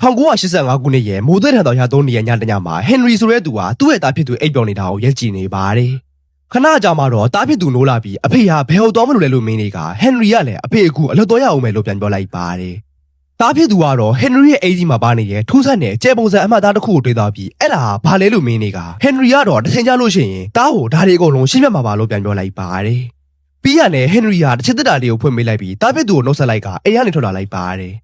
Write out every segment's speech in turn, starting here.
1985ခုနှစ်ရဲ့မိုးသက်ထံတော်ရသုံးနေရညတညမှာဟင်နရီဆိုတဲ့သူဟာသူ့ရဲ့သားဖြစ်သူအိပ်ပျော်နေတာကိုရက်ကြည့်နေပါတယ်ခဏကြာမှတော့သားဖြစ်သူနိုးလာပြီးအဖေဟာဘယ်ဟုတ်သွားမလို့လဲလို့မင်းတွေကဟင်နရီကလည်းအဖေအကူအလွတ်တော်ရအောင်မယ်လို့ပြန်ပြောလိုက်ပါတယ်သားဖြစ်သူကတော့ဟင်နရီရဲ့အိမ်ကြီးမှာပါနေရဲ့ထူးဆန်းတဲ့ကျဲပုံစံအမှတ်သားတစ်ခုကိုတွေ့သွားပြီးအဲ့ဒါဟာဘာလဲလို့မင်းတွေကဟင်နရီကတော့တစ်ချိန်ကြာလို့ရှိရင်သားကိုဒါတွေအကုန်လုံးရှင်းပြမှာပါလို့ပြန်ပြောလိုက်ပါတယ်ပြီးရနဲ့ဟင်နရီကတစ်ချက်တက်တာလေးကိုဖွင့်ပေးလိုက်ပြီးသားဖြစ်သူကိုနှုတ်ဆက်လိုက်ကအိမ်ကနေထွက်လာလိုက်ပါတယ်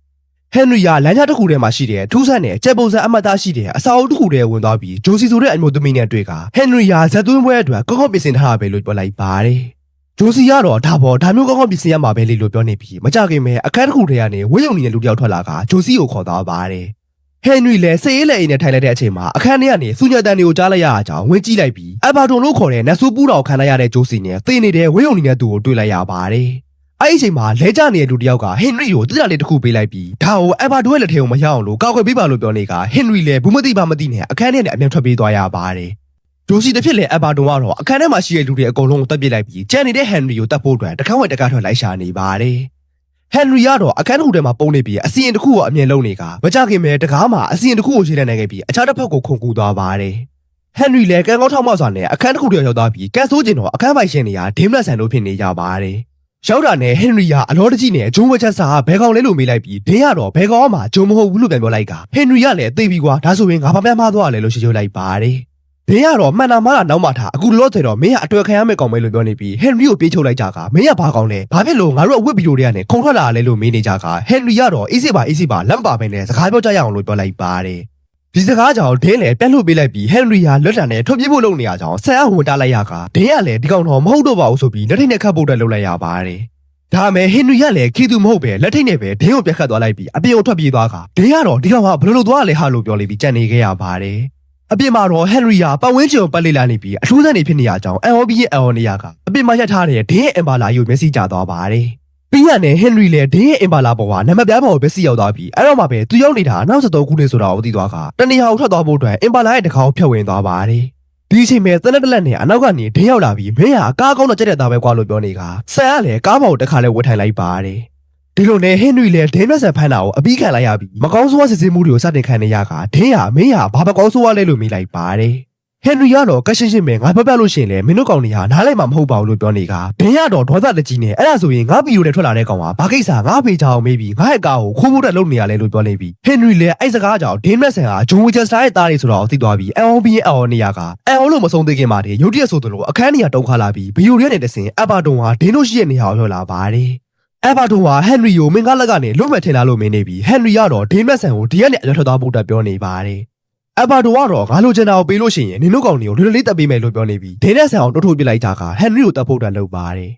ဟန်နရီကလမ်းကြားတစ်ခုထဲမှာရှိတဲ့ထူးဆန်းတဲ့ကျက်ပုံစံအမတ်သားရှိတဲ့အစာအုပ်တစ်ခုထဲဝင်သွားပြီးဂျိုစီဆိုတဲ့အမျိုးသမီးနဲ့တွေ့ကဟန်နရီကဇက်သွင်းပွဲအတွက်ကောင်းကောင်းပြင်ဆင်ထားတာပဲလို့ပြောလိုက်ပါတယ်။ဂျိုစီကတော့ဒါပေါ်ဒါမျိုးကောင်းကောင်းပြင်ဆင်ရမှာပဲလေလို့ပြောနေပြီးမကြခင်မဲ့အခန်းတစ်ခုထဲကနေဝိယုံနေတဲ့လူတစ်ယောက်ထွက်လာကဂျိုစီကိုခေါ်သွားပါတယ်။ဟန်နရီလည်းစိတ်အေးလက်အိမ်နဲ့ထိုင်လိုက်တဲ့အချိန်မှာအခန်းထဲကနေစူညတန်တွေကိုကြားလိုက်ရတာကြောင့်ဝင်ကြည့်လိုက်ပြီးအဘာတွန်လို့ခေါ်တဲ့နတ်ဆိုးပူးတော်ခံလိုက်ရတဲ့ဂျိုစီနဲ့သေနေတဲ့ဝိယုံနေတဲ့သူကိုတွေ့လိုက်ရပါတယ်။ အဲ့ဒီအချိန်မှာလဲကျနေတဲ့လူတစ်ယောက်ကဟင်နရီကိုတိကျလေးတစ်ခုပေးလိုက်ပြီးဒါကိုအက်ဗာဒိုရဲ့လက်ထဲကိုမရအောင်လို့ကောက်ွယ်ပေးပါလို့ပြောနေကဟင်နရီလည်းဘူးမသိပါမသိနဲ့အခန်းထဲနဲ့အမြန်ထွက်ပြေးသွားရပါတယ်။ဂျိုစီတစ်ဖြစ်လဲအက်ဗာဒိုကတော့အခန်းထဲမှာရှိတဲ့လူတွေအကုန်လုံးကိုတပ်ပစ်လိုက်ပြီးကျန်နေတဲ့ဟန်နရီကိုတပ်ဖို့အတွက်တခါဝက်တခါထွက်လိုက်ရှာနေပါတယ်။ဟန်နရီကတော့အခန်းတစ်ခုထဲမှာပုံနေပြီးအစီရင်တစ်ခုကိုအမြင်လုံးနေကမကြခင်ပဲတကားမှာအစီရင်တစ်ခုကိုရေးလက်နိုင်ခဲ့ပြီးအခြားတစ်ဖက်ကိုခုန်ကူးသွားပါတယ်။ဟန်နရီလည်းကံကောင်းထောက်မောက်စွာနဲ့အခန်းတစ်ခုတည်းရောက်သွားပြီးကန်ဆိုးကျင်တော့အခန်းပိုင်ရှင်တွေကဒင်းလက်ဆန်တို့ဖြစ်နေကြပါတယ်။ ရောက်တာနဲ့ဟန်နရီကအလောတကြီးနဲ့ဂျုံဝချက်စာကဘဲကောင်လဲလို့မေးလိုက်ပြီးဒင်းရတော့ဘဲကောင်ကမှဂျုံမဟုတ်ဘူးလို့ပြန်ပြောလိုက်ကဟန်နရီကလည်းသိပြီကွာဒါဆိုရင်ငါဘာမှမသွားရလဲလို့ရှင်းရှင်းလိုက်ပါတယ်။ဒင်းရတော့မှန်တာမှတာနောက်မှထားအခုလောဆယ်တော့မင်းကအတွေ့ခံရမယ့်ကောင်ပဲလို့ပြောနေပြီးဟန်နရီကိုပြေးချုပ်လိုက်ကြကမင်းကဘာကောင်လဲဘာဖြစ်လို့ငါတို့အဝတ်ဗီဒီယိုတွေကနေခုံထွက်လာလဲလို့မေးနေကြကဟန်နရီကတော့အေးစစ်ပါအေးစစ်ပါလက်မပါဘဲနဲ့စကားပြောကြရအောင်လို့ပြောလိုက်ပါတယ်။ ဒီစကားကြောင့်ဒင်းလည်းပြန်လို့ပေးလိုက်ပြီးဟန်နရီဟာလွတ်တန်နဲ့ထွက်ပြေးဖို့လုပ်နေရကြောင်းဆန်အဝင်တားလိုက်ရကဒင်းကလည်းဒီကောင်တော့မဟုတ်တော့ပါဘူးဆိုပြီးလက်ထိတ်နဲ့ခတ်ဖို့အတွက်လုပ်လိုက်ရပါတယ်။ဒါမဲ့ဟင်နရီကလည်းခီသူမဟုတ်ပဲလက်ထိတ်နဲ့ပဲဒင်းကိုပြတ်ခတ်သွားလိုက်ပြီးအပြင်ကိုထွက်ပြေးသွားကဒင်းကတော့ဒီကောင်ကဘယ်လိုလုပ်သွားရလဲဟာလို့ပြောလိုက်ပြီးကြံနေခဲ့ရပါတယ်။အပြင်မှာတော့ဟန်နရီကပတ်ဝန်းကျင်ကိုပတ်လေးလာနေပြီးအထူးဆန်းနေဖြစ်နေရကြောင်း LOB ရဲ့ LO နေရကအပြင်မှာရက်ထားတဲ့ဒင်းရဲ့အင်ပါလာယူမျက်စိကျသွားပါတယ်။ ပြီးရနဲ့ဟန်နရီလည်းဒင်းရဲ့အင်ပါလာပေါ်ကနံပါတ်ပြားပေါ်ကိုပဲစီရောက်သွားပြီးအဲ့တော့မှပဲသူရောက်နေတာနောက်73ခုနှစ်ဆိုတာကိုသိသွားကတနေရာကိုထွက်သွားဖို့အတွက်အင်ပါလာရဲ့တကောင်ဖြတ်ဝင်သွားပါတယ်ဒီအချိန်မဲ့တလက်တလက်နဲ့အနောက်ကနေဒင်းရောက်လာပြီးမင်းဟာကားကောင်းတော့ကြက်တဲ့သားပဲကွာလို့ပြောနေကဆန်ကလည်းကားပေါ်ကိုတစ်ခါလဲဝတ်ထိုင်လိုက်ပါတယ်ဒီလိုနဲ့ဟန်နရီလည်းဒင်းရက်ဆန်ဖမ်းတာကိုအပြီးခံလိုက်ရပြီးမကောင်းဆိုးဝါးစစ်စစ်မှုတွေကိုစတင်ခံနေရကဒင်းဟာမင်းဟာဘာမကောင်းဆိုးဝါးလဲလို့မေးလိုက်ပါတယ် ဟန်နရီကတော့ကရှင်းရှင်းပဲငါပြောပြလို့ရှိရင်လေမင်းတို့ကောင်တွေဟာနားလိုက်မှာမဟုတ်ပါဘူးလို့ပြောနေကဒင်းရတော့ဒေါသတကြီးနဲ့အဲ့ဒါဆိုရင်ငါဗီဒီယိုနဲ့ထွက်လာတဲ့ကောင်ကဘာကိစ္စငါဖေးချအောင်မေးပြီးငါရဲ့ကားကိုခိုးဖို့တက်လုပ်နေရလဲလို့ပြောနေပြီးဟန်နရီလည်းအဲ့စကားကြောင့်ဒင်းမက်ဆန်ဟာဂျွန်ဝီချက်စတာရဲ့သားတွေဆိုတော့သိသွားပြီးအန်အောဘီရဲ့အော်နေရကအန်အောလို့မဆုံးသေးခင်မှာတည်းရုတ်တရက်ဆိုသလိုအခန်းနေရတုံးခါလာပြီးဗီဒီယိုရဲ့နဲ့တဆင်အဘဒုံဟာဒင်းတို့ရှိရဲ့နေရာကိုရောက်လာပါတယ်အဘဒုံဟာဟန်နရီကိုမင်္ဂလာကနေလွတ်မဲ့ထင်လာလို့မင်းနေပြီးဟန်နရီကတော့ဒင်းမက်ဆန်ကိုဒီရက်နဲ့အလွတ်ထွက်သွားဖို့တက်ပြောနေပါတယ် အဘါဒိုကတော့ငါလိုချင်တာကိုပေးလို့ရှိရင်နင်တို့ကောင်တွေကိုလွယ်လွယ်လေးတက်ပေးမယ်လို့ပြောနေပြီးဒင်းနဲ့ဆန်အောင်တိုးထိုးပြလိုက်တာကဟန်နရီကိုတက်ဖို့တက်လုပ်ပါတယ်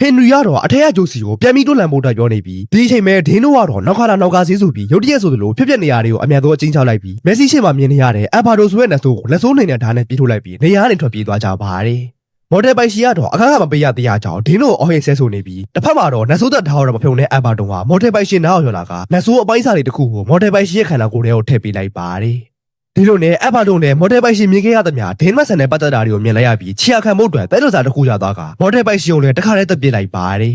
ဟန်နရီကတော့အထက်ရဂျိုစီကိုပြန်ပြီးတွန်းလှန်ဖို့တက်ပြောနေပြီးဒီအချိန်မဲ့ဒင်းတို့ကတော့နောက်ခါလာနောက်ကားစီးဆိုပြီးရုတ်တရက်ဆိုသလိုဖြစ်ဖြစ်နေရတွေကိုအမြန်ဆုံးအချင်းချောက်လိုက်ပြီးမက်ဆီရှေ့မှာမြင်နေရတဲ့အဘါဒိုဆိုရဲ့လက်ဆိုးကိုလက်ဆိုးနေတဲ့ဓာတ်နဲ့ပြေးထုတ်လိုက်ပြီးနေရာကနေထွက်ပြေးသွားကြပါတယ်မော်ဒယ်ပိုင်ရှီကတော့အခါကမပေးရသေးရကြောင်းဒင်းတို့အော်ဟစ်ဆဲဆိုနေပြီးတစ်ဖက်မှာတော့နတ်ဆိုးသက်ထားတော့မဖြုံတဲ့အဘါဒုံကမော်ဒယ်ပိုင်ရှီနားအောင်ရောက်လာကနတ်ဆိုးအပိုင်းစားလေးတစ်ခုကိုမော်ဒယ်ပိုင်ရှီရဲ့ခန္ဓာကိုယ်ထဲကိုထည့်ပေးလိုက်ပါတယ် ဒီလိုနဲ့အဘတို့နဲ့မော်ဒယ်ပိုင်ရှင်မြင်ခဲ့ရသမျှဒင်းမတ်ဆန်နဲ့ပတ်သက်တာတွေကိုမြင်လိုက်ရပြီးချီယာခံမှုအတွက်တဲလို့စားတစ်ခုရသွားကမော်ဒယ်ပိုင်ရှင်ကိုလည်းတခါတည်းတက်ပြစ်လိုက်ပါတယ်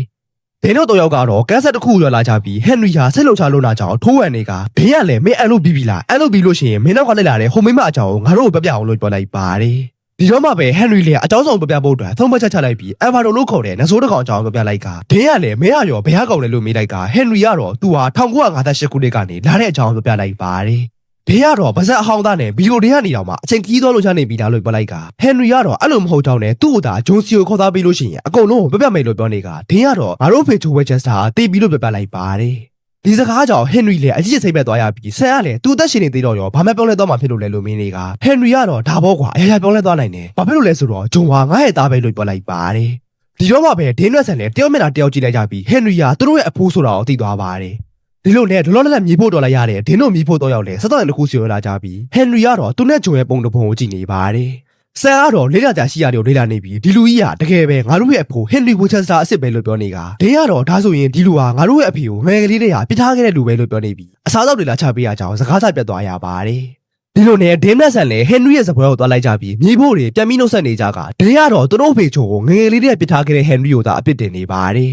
ဒင်းတို့တော့ရောက်ကတော့ကက်ဆက်တစ်ခုရောက်လာကြပြီးဟန်နရီဟာဆိတ်လုံချလို့နာကြောင်ထိုးဝန်တွေကဒင်းကလည်းမင်းအန်လို့ပြီးပြီလားအန်လို့ပြီးလို့ရှိရင်မင်းနောက်ကလိုက်လာတဲ့ဟိုမိမအကြောင်းကိုငါတို့ကိုပြပြအောင်လို့ပြောလိုက်ပါတယ်ဒီတော့မှပဲဟန်နရီလည်းအကြောင်းဆောင်ပြပြဖို့အတွက်သုံးပတ်ချက်ချလိုက်ပြီးအဗာဒိုလို့ခေါ်တဲ့နဆိုးတစ်ကောင်အကြောင်းပြပြလိုက်ကဒင်းကလည်းမင်းရရောဘယ်ဟာကောင်လဲလို့မေးလိုက်ကဟန်နရီကတော့သူဟာ1958ခုနှစ်ကနေလာတဲ့အကြောင်းပြပြလိုက်ပါတယ် ဘေးကတော့ဗဇက်အဟောင်းသားနဲ့ဗီဒီယိုတွေကနေတော့မှအချိန်ကြီးသွားလို့ချနေပြီလားလို့ပြောလိုက်ကဟန်နရီကတော့အဲ့လိုမဟုတ်ကြောင်းနဲ့သူ့ကိုသာဂျွန်စီကိုခေါ်သားပေးလို့ရှိရင်အကုန်လုံးကိုပြပြမယ်လို့ပြောနေကဒင်းကတော့ငါတို့ဖေချိုဝဲချက်စတာတေးပြီးလို့ပြပြလိုက်ပါတယ်ဒီစကားကြောင့်ဟန်နရီလည်းအကြည့်စိတ်ပဲသွားရပြီးဆန်ကလည်းသူ့အသက်ရှင်နေသေးတော့ရောဘာမှပြောလဲတော့မှဖြစ်လို့လဲလို့မင်းတွေကဟန်နရီကတော့ဒါဘောကွာအရာရာပြောလဲသွားနိုင်တယ်ဘာဖြစ်လို့လဲဆိုတော့ဂျွန်ဟာငါ့ရဲ့သားပဲလို့ပြောလိုက်ပါတယ်ဒီတော့မှပဲဒင်းရွက်ဆန်လည်းတယောက်မျက်နှာတယောက်ကြည့်လိုက်ကြပြီးဟန်နရီကသူတို့ရဲ့အဖိုးဆိုတာကိုသိသွားပါတယ် ဒီလိုနဲ့ဒလောလလက်မြေဖို့တော်လိုက်ရတဲ့ဒင်းတို့မြေဖို့တော့ရောက်လေစက်တော်တစ်ခုစီရလာကြပြီးဟန်နရီကတော့သူနဲ့ဂျုံရဲ့ပုံတစ်ပုံကိုကြည့်နေပါတယ်ဆန်ကတော့လေးလာကြရှိရတယ်ကိုလေးလာနေပြီးဒီလူကြီးကတကယ်ပဲငါတို့ရဲ့အဖိုးဟန်နရီဝီချက်စတာအစ်စ်ပဲလို့ပြောနေကဒင်းကတော့ဒါဆိုရင်ဒီလူဟာငါတို့ရဲ့အဖေကိုငယ်ကလေးတွေကပြစ်ထားခဲ့တဲ့လူပဲလို့ပြောနေပြီးအစားအသောက်တွေလာချပေးရကြောင်းစကားစပြတ်သွားရပါတယ်ဒီလိုနဲ့ဒင်းနဲ့ဆန်လည်းဟန်နရီရဲ့စပွဲကိုသွားလိုက်ကြပြီးမြေဖို့တွေပြန်ပြီးနှုတ်ဆက်နေကြကဒင်းကတော့သူတို့အဖေချိုကိုငယ်ငယ်လေးတွေကပြစ်ထားခဲ့တဲ့ဟန်နရီကိုသာအပြစ်တင်နေပါတယ်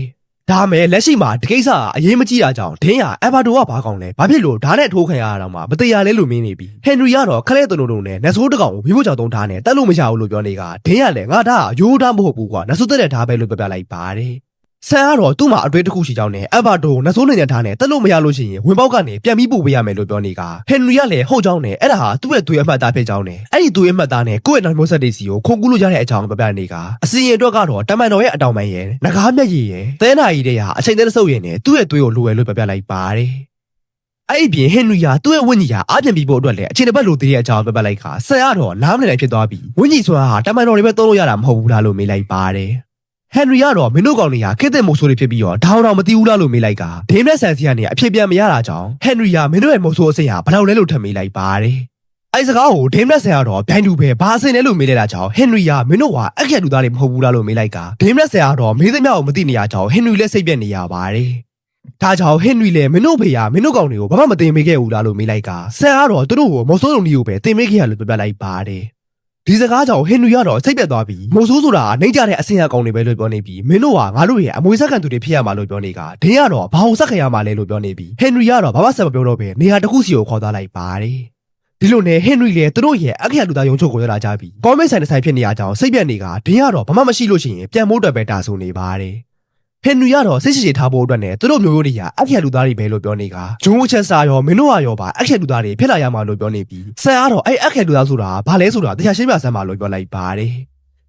ဒါမဲ့လက်ရှိမှာဒီကိစ္စကအရေးမကြီးတာကြောင့်ဒင်းရအဘါတိုကဘာကောင်လဲဘာဖြစ်လို့ဓာတ်နဲ့ထိုးခံရတာတော့မှမတရားလဲလို့မင်းနေပြီဟန်နရီကတော့ခလဲတုံတုံနဲ့နတ်ဆိုးတကောင်ကိုမိဖို့ကြောင့်တုံးထားနဲ့တက်လို့မရဘူးလို့ပြောနေကဒင်းရလည်းငါဒါရိုးသားမဟုတ်ဘူးကွာနတ်ဆိုးတက်တဲ့ဓာတ်ပဲလို့ပြောပြလိုက်ပါတယ် ဆန်ကတော့သူ့မှာအတွေ့တစ်ခုရှိကြောင်းနဲ့အဘါတိုနတ်ဆိုးနေညာထားနဲ့တက်လို့မရလို့ရှိရင်ဝင်ပေါက်ကနေပြန်ပြီးပို့ပေးရမယ်လို့ပြောနေကဟန်နရီကလည်းဟုတ်ကြောင်းနဲ့အဲ့ဒါဟာသူ့ရဲ့သွေးအမှတ်သားဖြစ်ကြောင်းနဲ့အဲ့ဒီသွေးအမှတ်သားနဲ့ကိုယ့်ရဲ့နောက်မျိုးဆက်တွေစီကိုခုန်ကူးလို့ရတဲ့အကြောင်းပြောပြနေကအစီရင်အတွက်ကတော့တမန်တော်ရဲ့အတောင်ပန်ရဲ့ငကားမျက်ရည်ရဲ့သဲနာရီတဲ့ဟာအချိန်သက်ဆုပ်ရည်နဲ့သူ့ရဲ့သွေးကိုလိုရလို့ပြောပြလိုက်ပါတယ်အဲ့ဒီပြင်ဟင်နရီယာသူ့ရဲ့ဝိညာဉ်ဟာအပြင်ပြီးဖို့အတွက်လည်းအချိန်တစ်ပတ်လိုသေးတဲ့အကြောင်းပြောပြလိုက်ခါဆန်ရတော့နားမလည်နိုင်ဖြစ်သွားပြီးဝိညာဉ်ဆိုတာဟာတမန်တော်တွေပဲသုံးလို့ရတာမဟုတ်ဘူးလားလို့မေးလိုက်ပါတယ် ဟန်နရီကတော့မင်းတို့ကောင်တွေကခေတ်သက်မို့ဆိုးတွေဖြစ်ပြီးတော့ဒေါင်းတော်မသိဘူးလားလို့မေးလိုက်ကဒင်းနဲ့ဆန်စီကနေအဖြစ်ပြန်မရတာကြောင့်ဟန်နရီကမင်းတို့ရဲ့မို့ဆိုးအစိမ်းဟာဘယ်လောက်လဲလို့ထပ်မေးလိုက်ပါတယ်အဲ့စကားကိုဒင်းနဲ့ဆန်ကတော့ဗျိုင်းတူပဲဘာအစိမ်းလဲလို့မေးလိုက်တာကြောင့်ဟန်နရီကမင်းတို့ကအက်ခက်လူသားတွေမဟုတ်ဘူးလားလို့မေးလိုက်ကဒင်းနဲ့ဆန်ကတော့မေးသမျှကိုမသိနေရကြောင်းဟန်နရီလည်းစိတ်ပြက်နေရပါတယ်ဒါကြောင့်ဟင်နရီလည်းမင်းတို့ဖေကမင်းတို့ကောင်တွေကိုဘာမှမတင်ပေးခဲ့ဘူးလားလို့မေးလိုက်ကဆန်ကတော့သူတို့ကိုမော်ဆိုးလုံးကြီးကိုပဲတင်ပေးခဲ့ရလို့ပြောပြလိုက်ပါတယ် ဒီစကားကြောင့်ဟင်နရီကတော့စိတ်ပြက်သွားပြီးမော်ဆိုးဆိုတာကနေကြတဲ့အဆင်အကောင်တွေပဲလို့ပြောနေပြီးမင်းတို့ကငါတို့ရဲ့အမွေဆက်ခံသူတွေဖြစ်ရမှာလို့ပြောနေကဒင်းကတော့ဘာလို့ဆက်ခံရမှာလဲလို့ပြောနေပြီးဟင်နရီကတော့ဘာမှဆက်မပြောတော့ပဲနေရာတစ်ခုစီကိုခေါ်သွားလိုက်ပါတယ်ဒီလိုနဲ့ဟင်နရီလည်းသူတို့ရဲ့အခရလူသားယုံချုပ်ကိုရလာကြပြီးကောမန့်ဆိုင်တစ်ဆိုင်ဖြစ်နေရကြောင်းစိတ်ပြက်နေကဒင်းကတော့ဘာမှမရှိလို့ရှိရင်ပြန်မိုးတော့ပဲတာဆိုနေပါတယ် ဟန်နရီကတော့စိတ်ရှိရှိထားဖို့အတွက်နဲ့သူတို့မျိုးရိုးတွေကအခရလူသားတွေပဲလို့ပြောနေကဂျုံဝချက်စာရောမင်းတို့ကရောပါအခရလူသားတွေဖြစ်လာရမှာလို့ပြောနေပြီးဆန်ကတော့အဲ့အခရလူသားဆိုတာဘာလဲဆိုတာတရားရှင်းပြစမ်းပါလို့ပြောလိုက်ပါတယ်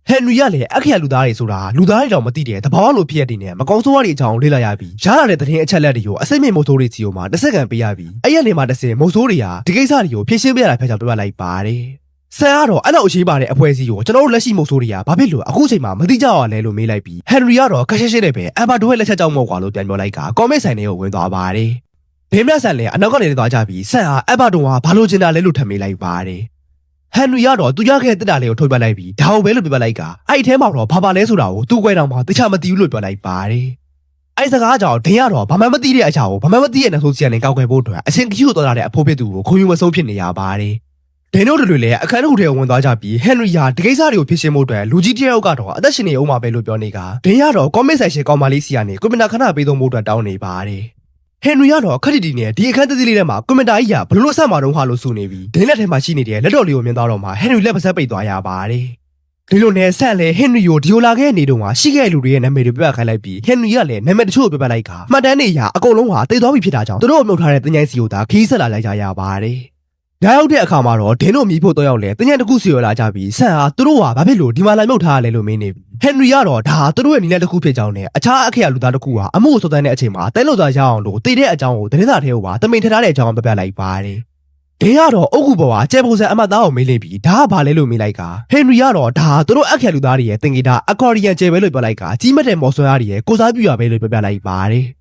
ဟန်နရီကလည်းအခရလူသားတွေဆိုတာလူသားတွေတော့မသိတဲ့တဘာဝလိုဖြစ်ရတဲ့နဲ့မကောင်းဆိုးရတဲ့အကြောင်းလေ့လာရပြီးရလာတဲ့သတင်းအချက်လက်တွေကိုအစိမ့်မြင့်မို့ဆိုးတွေစီကိုမှတစ်စက္ကန့်ပေးရပြီးအဲ့ရနေမှာတစ်စင်မို့ဆိုးတွေကဒီကိစ္စတွေကိုဖြေရှင်းပြရတာဖြစ်ကြောင်းပြောလိုက်ပါတယ် ဆန်ကတော့အဲ့လောက်အရှိပါတဲ့အဖွဲ့အစည်းကိုကျွန်တော်တို့လက်ရှိမဟုတ်ဆိုးတွေကဘာဖြစ်လို့အခုချိန်မှာမသိကြရလဲလို့မေးလိုက်ပြီးဟန်နရီကတော့ခက်ရှက်ရှက်နဲ့ပဲအမ်ဘာဒိုရဲ့လက်ချက်ကြောင့်မဟုတ်ကွာလို့ပြန်ပြောလိုက်ကကောမန့်ဆိုင်တွေကိုဝင်သွားပါတယ်။ဘေးမြတ်ဆန်လည်းအနောက်ကနေသွားကြပြီးဆန်ဟာအမ်ဘာဒိုဟာဘာလို့ကျင်တာလဲလို့ထပ်မေးလိုက်ပါတယ်။ဟန်နရီကတော့သူရခဲ့တဲ့တက်တာလေးကိုထုတ်ပြလိုက်ပြီးဒါကိုပဲလို့ပြောပြလိုက်ကအဲ့ဒီထဲမှာတော့ဘာပါလဲဆိုတာကိုသူ့ကွဲတောင်မှတခြားမသိဘူးလို့ပြောလိုက်ပါတယ်။အဲ့စကားကြောင့်ဒင်းရတော့ဘာမှမသိတဲ့အချာကိုဘာမှမသိတဲ့နောက်ဆုံးစီကနေကောက်ွယ်ဖို့အတွက်အရှင်ကီကိုတော်လာတဲ့အဖိုးဖြစ်သူကိုခုံယူမဆုံးဖြစ်နေရပါတယ်။ ဒင်းတို့တွေလည်းအခန်းတစ်ခုထဲဝင်သွားကြပြီးဟန်နရီယာဒီကိစ္စတွေကိုဖြစ်ရှင်းဖို့အတွက်လူကြီးတယောက်ကတော့အသက်ရှင်နေအောင်ပါပဲလို့ပြောနေကဒင်းရတော့ကောမန့်ဆိုင်ရှင်ကောင်မလေးစီကနေကွန်ပျူတာခဏပေးသုံးဖို့အတွက်တောင်းနေပါတယ်။ဟန်နရီကတော့ခက်တီတီနဲ့ဒီအခန်းတစ်သေးလေးထဲမှာကွန်ပျူတာကြီးကဘလို့လို့ဆက်မှာတော့ဟာလို့ဆိုနေပြီးဒင်းလက်ထဲမှာရှိနေတဲ့လက်တော်လေးကိုမြင်သွားတော့မှဟန်နရီလက်ပါဆက်ပိတ်သွားရပါတယ်။ဒီလိုနဲ့ဆန်လေဟန်နရီကိုဒီလိုလာခဲ့နေတော့မှရှိခဲ့တဲ့လူတွေရဲ့နာမည်တွေပြပြခိုင်းလိုက်ပြီးဟန်နရီကလည်းနာမည်တချို့ပြပြလိုက်ခါမှတ်တမ်းတွေအရအကုန်လုံးဟာတိတ်သွားပြီဖြစ်တာကြောင့်သူတို့မြုပ်ထားတဲ့တင်ချိုင်းစီကိုသာခီးဆက်လာလိုက်ကြရပါတယ်။ ညရောက်တဲ့အခါမှာတော့ဒင်းတို့မြည်ဖို့တော့ရောက်လေတင်ချိုင်းတစ်ခုစီရလာကြပြီးဆန်ဟာသူတို့ဟာဘာဖြစ်လို့ဒီမှာလာမြုပ်ထားရလဲလို့မင်းနေပြီဟန်နရီကတော့ဒါဟာသူတို့ရဲ့နီလန်တစ်ခုဖြစ်ကြောင်းနဲ့အခြားအခရာလူသားတစ်ခုဟာအမှုကိုစောတန်းတဲ့အချိန်မှာတဲလို့သားရအောင်လို့တည်တဲ့အကြောင်းကိုတင်းစာထဲကိုပါတမင်ထထားတဲ့အကြောင်းပြပြလိုက်ပါတယ်။ဒင်းကတော့အုတ်ကူပေါ်ကကျဲပုံစံအမတ်သားကိုမေးလိုက်ပြီးဒါကဘာလဲလို့မေးလိုက်ကဟန်နရီကတော့ဒါသူတို့အခရာလူသားတွေရဲ့တင်ဂီတာအကော်ဒီယန်ကျဲပဲလို့ပြောလိုက်ကကြီးမတ်တဲ့မော်ဆွဲအားတွေရဲ့ကိုစားပြရပဲလို့ပြောပြလိုက်ပါတယ်။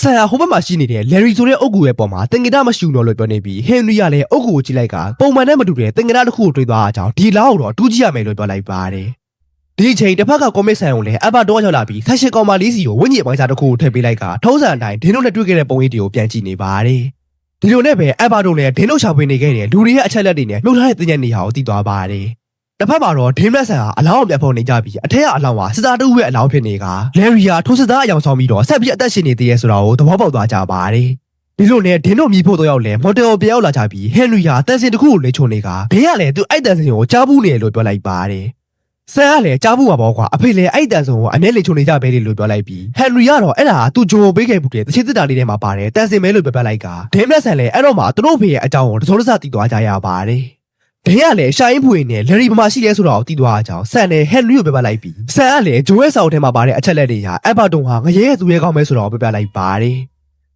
ဆန်ဟာဟိုဘက်မှာရှိနေတဲ့လယ်ရီဆိုတဲ့အုတ်ကူရဲ့ပေါ်မှာတင်ဂီတာမရှိဘူးလို့ပြောနေပြီးဟန်နရီကလည်းအုတ်ကူကိုကြည့်လိုက်ကပုံမှန်နဲ့မတူတဲ့တင်ဂီတာတစ်ခုကိုတွေ့သွားတာကြောင့်ဒီလောက်တော့တူးကြည့်ရမယ်လို့ပြောလိုက်ပါတယ်။ဒီအချိန်တစ်ဖက်ကကောမစ်ဆိုင်ကိုလည်းအဘတော့ရောက်လာပြီးဆက်ရှိကောင်မလေးစီကိုဝိညာဉ်ပိုင်းစားတစ်ခုကိုထည့်ပေးလိုက်ကထုံးစံအတိုင်းဒင်းတို့နဲ့တွေ့ခဲ့တဲ့ပုံရိပ်တွေကိုပြန်ကြည့်နေပါတယ်။ဒီလိုနဲ့ပဲအဘတို့လည်းဒင်းတို့ရှာဖွေနေခဲ့တဲ့လူတွေရဲ့အချက်လက်တွေနဲ့မြုပ်ထားတဲ့တင်ညက်နေရာကိုတည်သွားပါတယ်။ တစ်ဖက်မှာတော့ဒင်းလက်ဆန်ဟာအလောင်းအောင်ပြတ်ဖို့နေကြပြီးအထက်ကအလောင်းဟာစစ်သားတူရဲ့အလောင်းဖြစ်နေကလယ်ရီယာထိုးစစ်သားအယောင်ဆောင်ပြီးတော့ဆက်ပြီးအသက်ရှင်နေသေးရဲ့ဆိုတာကိုသဘောပေါက်သွားကြပါတယ်။ဒီလိုနဲ့ဒင်းတို့မြည်ဖို့တော့ရောက်လဲမော်တယ်ကိုပြောက်လာကြပြီးဟန်နရီယာတန်စင်တစ်ခုကိုလေချုံနေကဒင်းကလည်းသူအဲ့တန်စင်ကိုကြားဘူးနေတယ်လို့ပြောလိုက်ပါတယ်။ဆန်ကလည်းကြားဖို့ပါပေါ့ကွာအဖေလည်းအဲ့တန်ဆုံကိုအမျက်လေချုံနေကြပဲလေလို့ပြောလိုက်ပြီးဟန်နရီကတော့အဲ့ဒါကသူဂျိုကိုပေးခဲ့ဘူးတဲ့တချစ်တစ်တာလေးထဲမှာပါတယ်တန်စင်မဲလို့ပြောပြလိုက်ကဒင်းမက်ဆန်လည်းအဲ့တော့မှသူတို့ဖေရဲ့အကြောင်းကိုတစုံတစ်စတည်သွားကြရပါတယ် ဒင်းကလည်းရှာရင်ဖွေနဲ့လယ်ရီပမာရှိလဲဆိုတော့တည်သွားအကြောင်းဆန်လည်းဟန်နရီကိုပြောပြလိုက်ပြီးဆန်ကလည်းဂျိုရဲ့ဆောက်ထဲမှာပါတဲ့အချက်လက်တွေဟာအက်ဘာတုံဟာငရဲရဲ့သူရဲ့ကောင်းမဲဆိုတော့ပြောပြလိုက်ပါတယ်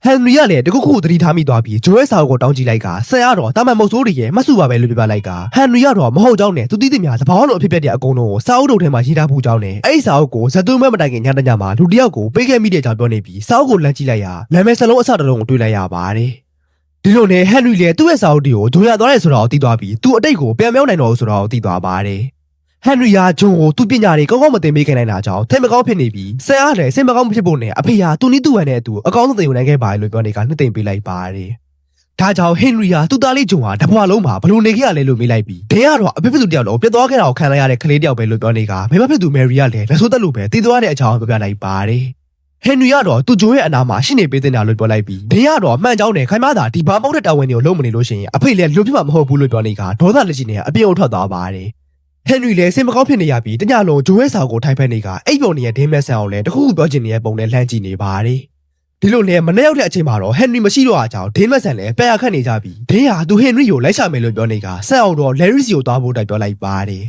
ဟန်နရီကလည်းတခုခုသတိထားမိသွားပြီးဂျိုရဲ့ဆောက်ကိုတောင်းကြည့်လိုက်ကဆန်ကတော့တာမန်မုတ်ဆိုးတွေရဲ့မဆူပါပဲလို့ပြောပြလိုက်ကဟန်နရီကတော့မဟုတ်ကြောင်းနဲ့သူတိတိများသဘောလိုအဖြစ်ပြက်တဲ့အကုန်လုံးကိုစာအုပ်တုပ်ထဲမှာရေးထားဖို့ကြောင်းနဲ့အဲ့ဒီစာအုပ်ကိုဇက်သွင်းမဲ့မတိုင်ခင်ညတညမှာလူတစ်ယောက်ကိုပေးခဲ့မိတဲ့အကြောင်းပြောနေပြီးစာအုပ်ကိုလမ်းကြည့်လိုက်ရာနာမည်စလုံးအစတစ်လုံးကိုတွေ့လိုက်ရပါတယ် ဒီလိုနဲ့ဟန်နရီလည်းသူ့ရဲ့စာအုပ်တွေကိုဂျိုရသွားတယ်ဆိုတော့သိသွားပြီးသူ့အတိတ်ကိုပြန်ပြောင်းနိုင်တော့ဘူးဆိုတော့သိသွားပါတယ်ဟန်နရီယာဂျွန်ကိုသူ့ပညာတွေကောင်းကောင်းမသင်ပေးခဲ့နိုင်တာကြောင့်ထိတ်မကောင်းဖြစ်နေပြီးဆန်အားလည်းစိတ်မကောင်းဖြစ်ဖို့နဲ့အဖေဟာသူ့နီးသူ့ဟန်နဲ့အတူအကောင်းဆုံးသင်ယူနိုင်ခဲ့ပါတယ်လို့ပြောနေကနှစ်သိမ့်ပေးလိုက်ပါတယ်။ဒါကြောင့်ဟင်နရီယာသူ့သားလေးဂျွန်ဟာတပွားလုံးမှာဘလို့နေခဲ့ရလဲလို့မေးလိုက်ပြီးဒဲကတော့အဖေဖြစ်သူတယောက်လုံးပြတ်သွားခဲ့တာကိုခံလိုက်ရတဲ့ကလေးတယောက်ပဲလို့ပြောနေကမိမဖြစ်သူမယ်ရီကလည်းလက်ဆိုးသက်လို့ပဲတည်သွားတဲ့အကြောင်းပြောပြလိုက်ပါတယ်။ ဟန်နရီကတော့သူ့ဂျိုးရဲ့အနာမှာရှိနေပေးတဲ့နာလို့ပြောလိုက်ပြီးဒင်းကတော့မှန်ကြောင်းနဲ့ခိုင်မသာဒီဘာပေါက်တဲ့တာဝန်တွေကိုလုံးမနေလို့ရှိရင်အဖေလည်းလူပြမမဟုတ်ဘူးလို့ပြောနေကဒေါသလက်ရှိနေအပြင်းထွက်သွားပါတယ်ဟန်နရီလည်းစင်မကောင်းဖြစ်နေရပြီးတညလုံးဂျိုးရဲ့စာကိုထိုင်ဖက်နေကအိပ်ပျော်နေတဲ့ဒင်းမက်ဆန်အောင်လည်းတခုခုပြောချင်နေတဲ့ပုံနဲ့လှမ်းကြည့်နေပါတယ်ဒီလိုနဲ့မနေ့ရောက်တဲ့အချိန်မှာတော့ဟန်နရီမရှိတော့အကြောင်းဒင်းမက်ဆန်လည်းပယ်ရခတ်နေကြပြီးဒင်းဟာသူဟန်နရီကိုလိုက်ရှာမယ်လို့ပြောနေကဆက်အောင်တော့လယ်ရီစီကိုသွားဖို့တိုက်ပြောလိုက်ပါတယ်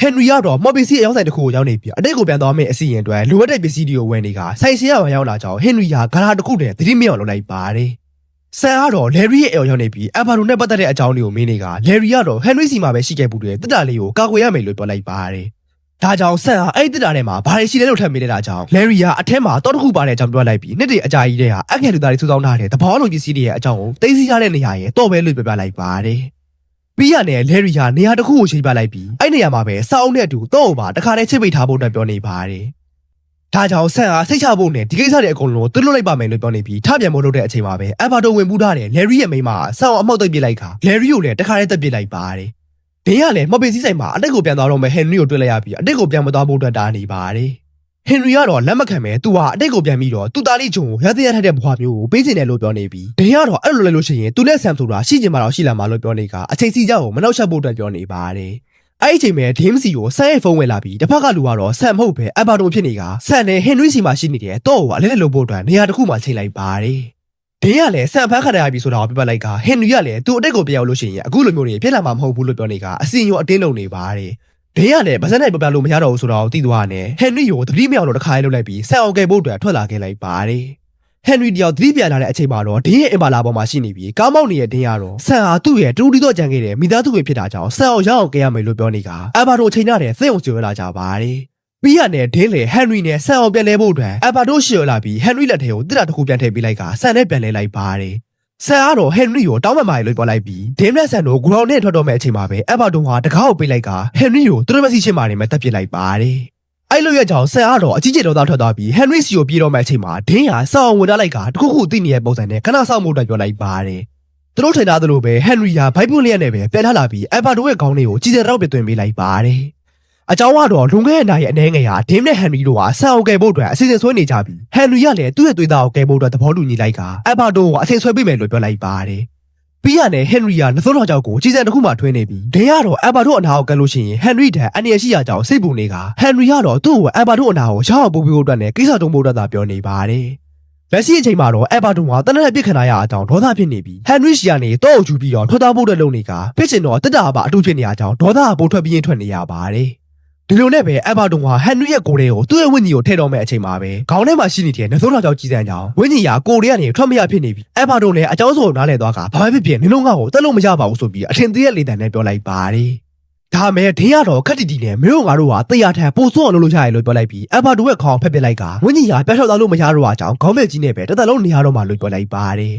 ဟန်နရီကတော့မော်ပစ္စည်းအယောင်းဆိုင်တစ်ခုကိုရောက်နေပြီးအတိတ်ကိုပြန်သွားမယ့်အစီအရင်အတွက်လိုအပ်တဲ့ပစ္စည်းတွေကိုဝယ်နေကဆိုင်ရှင်ရမှာရောက်လာကြောင်းဟန်နရီကဂလာတစ်ခုတည်းသတိမရအောင်လုပ်လိုက်ပါတယ်။ဆန်ကတော့လယ်ရီရဲ့အယောရောက်နေပြီးအဘာဒိုနဲ့ပတ်သက်တဲ့အကြောင်းတွေကိုမင်းနေကလယ်ရီကတော့ဟန်နရီစီမှာပဲရှိခဲ့မှုတွေတက်တာလေးကိုကာကွယ်ရမယ်လို့ပြောလိုက်ပါတယ်။ဒါကြောင့်ဆန်ဟာအဲ့ဒီတက်တာထဲမှာဘာတွေရှိလဲလို့ထပ်မေးလိုက်တာကြောင့်လယ်ရီကအထက်မှာတော့တစ်ခုပါတဲ့အကြောင်းပြောလိုက်ပြီးနှစ်တည်းအကြာကြီးတဲ့ဟာအခက်လူသားတွေစုဆောင်းထားတဲ့သဘောလုံးပစ္စည်းတွေရဲ့အကြောင်းကိုသိသိထားတဲ့နေရာရဲ့တော့ပဲလို့ပြောပြလိုက်ပါတယ်။ ပြီးရနဲ့လဲရီဟာနေရာတစ်ခုကိုချိန်ပြလိုက်ပြီးအဲ့နေရာမှာပဲစောင်းနဲ့အတူတော့ပါတခါတည်းချစ်ပိတ်ထားဖို့အတွက်ပြောနေပါတယ်။ဒါကြောင့်ဆန်ဟာစိတ်ချဖို့နဲ့ဒီကိစ္စတွေအကုန်လုံးကိုသွတ်လွတ်လိုက်ပါမယ်လို့ပြောနေပြီးထပြန်မို့လုပ်တဲ့အချိန်မှာပဲအဗာတိုဝင်ပူးထားတဲ့လဲရီရဲ့မိန်းမကစောင်းအမောက်သိပ်ပြစ်လိုက်ခါလဲရီကိုလည်းတခါတည်းတက်ပြစ်လိုက်ပါတယ်။ဒင်းကလည်းမော်ပီစီဆိုင်မှာအတက်ကိုပြန်သွားတော့မယ်ဟန်နရီကိုတွေ့လိုက်ရပြီးအတက်ကိုပြန်မသွားဖို့အတွက်တားနေပါတယ်။ ဟန်နရီကတော့လက်မခံပဲသူဟာအတိတ်ကိုပြန်ပြီးတော့သူ့သားလေးဂျုံကိုရသေးရထက်တဲ့ဘွားမျိုးကိုပေးချင်တယ်လို့ပြောနေပြီးဒင်ကတော့အဲ့လိုလဲလို့ရှိရင်သူနဲ့ဆမ်ဆိုတာရှိချင်မှတော့ရှိလာမှာလို့ပြောနေကအချိန်စီကြောက်ကိုမနှောက်ယှက်ဖို့အတွက်ပြောနေပါတယ်အဲ့ဒီအချိန်မှာဒင်းစီကိုဆန်ရဲ့ဖုန်းဝင်လာပြီးတစ်ဖက်ကလူကတော့ဆန်မဟုတ်ပဲအဘါတိုဖြစ်နေကဆန်နဲ့ဟန်နရီစီမှာရှိနေတယ်တော့ကိုအလဲလဲလုပ်ဖို့အတွက်နေရာတစ်ခုမှာချိန်လိုက်ပါတယ်ဒင်းကလည်းဆန်ဖမ်းခတ်ရပြီဆိုတာကိုပြပလိုက်ကဟန်နရီကလည်းသူ့အတိတ်ကိုပြောင်းလို့ရှိရင်အခုလိုမျိုးတွေဖြစ်လာမှာမဟုတ်ဘူးလို့ပြောနေကအစီအရောအတင်းလုံးနေပါတယ် ဒင်းရလည်းဗဇက်နိုင်ပြပြလို့မရတော့ဘူးဆိုတော့သိသွားတယ်ဟန်နရီကိုသတိမရအောင်တော့တစ်ခါလေးလုပ်လိုက်ပြီးဆန်အောင်ကယ်ဖို့အတွက်ထွက်လာခဲ့လိုက်ပါတယ်ဟန်နရီတယောက်သတိပြန်လာတဲ့အချိန်မှာတော့ဒင်းရဲ့အင်ပါလာပေါ်မှာရှိနေပြီးကားမောက်နေတဲ့ဒင်းရတော့ဆန်ဟာသူ့ရဲ့တူတူတော့ကြံခဲ့တဲ့မိသားစုဝင်ဖြစ်တာကြောင့်ဆန်အောင်ရအောင်ကယ်ရမယ်လို့ပြောနေကအဘာတို့အချိန်နဲ့စိတ်အောင်ကျွေးလာကြပါတယ်ပြီးရနဲ့ဒင်းလေဟန်နရီနဲ့ဆန်အောင်ပြန်လဲဖို့အတွက်အဘာတို့ရှေ့လာပြီးဟန်နရီလက်ထဲကိုတစ်တာတစ်ခုပြန်ထည့်ပေးလိုက်ကဆန်နဲ့ပြန်လဲလိုက်ပါတယ် ဆန်ကတော့ဟန်နရီကိုတောင်းပန်ပါလို့ပြောလိုက်ပြီးဒင်းလက်ဆန်တို့ဂရောင်နဲ့ထွက်တော့မဲ့အချိန်မှာပဲအဘတုံဟာတကားကိုပေးလိုက်ကဟန်နရီကိုသူတို့မစီချင်းမာနေမဲ့တက်ပစ်လိုက်ပါတယ်။အဲ့လိုရဲ့ကြောင့်ဆန်ကတော့အကြီးကျယ်တော့သားထွက်သွားပြီးဟန်နရီစီကိုပြေးတော့မဲ့အချိန်မှာဒင်းဟာစောင်းဝင်ထားလိုက်ကတခုခုသိနေတဲ့ပုံစံနဲ့ခဏစောင့်မှုအတွက်ပြောလိုက်ပါတယ်။သူတို့ထင်ထားသလိုပဲဟန်နရီဟာဘိုက်ပွင့်လျက်နဲ့ပဲပြန်ထလာပြီးအဘတုံရဲ့ခေါင်းလေးကိုကြီးစဲတော့ပြသွင်းပေးလိုက်ပါတယ်။ အကြောင်းကတော့လွန်ခဲ့တဲ့နိုင်ရဲ့အနေငယ်ဟာဒင်းနဲ့ဟန်နရီတို့ဟာဆန်အောင်ကယ်ဖို့အတွက်အစီအစဉ်ဆွဲနေကြပြီးဟန်နရီကလည်းသူ့ရဲ့သွေးသားကိုကယ်ဖို့အတွက်သဘောတူညီလိုက်ကအဘတိုကိုအစီအစဉ်ဆွဲပေးမယ်လို့ပြောလိုက်ပါတယ်။ပြီးရနဲ့ဟန်နရီကနှစုံးတော်ကြောက်ကိုကြီးစံတစ်ခုမှထွင်းနေပြီးဒင်းကတော့အဘတိုအနာကိုကယ်လို့ရှိရင်ဟန်နရီတန်အန်ရရှိရကြောင်းစိတ်ပူနေကဟန်နရီကတော့သူ့ကိုအဘတိုအနာကိုရအောင်ပို့ပေးဖို့အတွက်နဲ့ကိစ္စတုံးဖို့အတွက်သာပြောနေပါတယ်။လက်ရှိအချိန်မှာတော့အဘတုံကတနက်ပြစ်ခဏရအကြောင်းဒေါသဖြစ်နေပြီးဟန်နရီရှီကနေတော့အူကျူပြီးတော့ထွက်သွားဖို့အတွက်လုပ်နေကဖြစ်ချင်တော့တက်တာပါအတူဖြစ်နေရကြောင်းဒေါသကပိုထွက်ပြီးရင်ထွက်နေရပါတယ် ဒီလိုနဲ့ပဲအဘတုံကဟန်နရီရဲ့ကိုယ်လေးကိုသူ့ရဲ့ဝင်းကြီးကိုထည့်တော့မဲ့အချိန်မှာပဲခေါင်းထဲမှာရှိနေတဲ့နှစုံးတော်ကြောင့်ကြီးစံကြောင်းဝင်းကြီးကကိုယ်လေးကနေထွက်မရဖြစ်နေပြီးအဘတုံလည်းအကြောင်းဆိုနားလဲသွားကဘာပဲဖြစ်ဖြစ်နင်တို့ငါ့ကိုတက်လို့မရပါဘူးဆိုပြီးအထင်သေးတဲ့လေတံနဲ့ပြောလိုက်ပါတယ်ဒါမဲ့ဒင်းရတော့ခက်တီတီနဲ့မင်းတို့ငါတို့ကတရားထန်ပို့စွန့်အောင်လုပ်လို့ရတယ်လို့ပြောလိုက်ပြီးအဘတိုရဲ့ခေါင်းဖက်ပစ်လိုက်ကဝင်းကြီးကပြတ်ထွက်သွားလို့မရတော့အကြောင်းခေါင်းမဲ့ကြီးနဲ့ပဲတစ်သက်လုံးနေရတော့မှလို့ပြောလိုက်ပါတယ်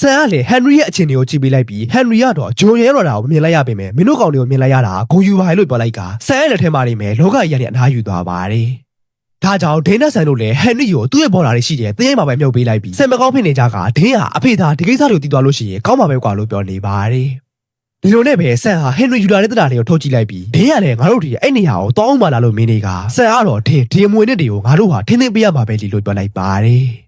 ဆန်ကလည်းဟန်နရီရဲ့အခြေအနေကိုကြည့်ပေးလိုက်ပြီးဟန်နရီကတော့ဂျွန်ရဲတော်တာကိုမြင်လိုက်ရပေမဲ့မင်းတို့ကောင်တွေကိုမြင်လိုက်ရတာဂုံယူပါလေလို့ပြောလိုက်ကဆန်ရဲ့လက်ထဲမှာနေမယ်လောကကြီးကနေအနားယူသွားပါတယ်။ဒါကြောင့်ဒိန်းနဲ့ဆန်တို့လည်းဟန်နရီကိုသူ့ရဲ့ဘော်လာတွေရှိတယ်တင်းရင်မှာပဲမြုပ်ပေးလိုက်ပြီးဆန်မကောင်းဖြစ်နေကြကဒင်းဟာအဖေသားဒီကိစ္စတွေကိုတည်သွားလို့ရှိရင်ကောင်းမှာပဲကွာလို့ပြောနေပါတယ်။ဒီလိုနဲ့ပဲဆန်ဟာဟန်နရီယူလာတဲ့တတာတွေကိုထုတ်ကြည့်လိုက်ပြီးဒင်းကလည်းငါတို့ဒီအဲ့နေရာကိုတောင်းအောင်ပါလာလို့မင်းတွေကဆန်ကတော့ဒင်းဒီအမွေနဲ့တွေကိုငါတို့ဟာထင်းထင်းပေးရမှာပဲလीလို့ပြောလိုက်ပါတယ်။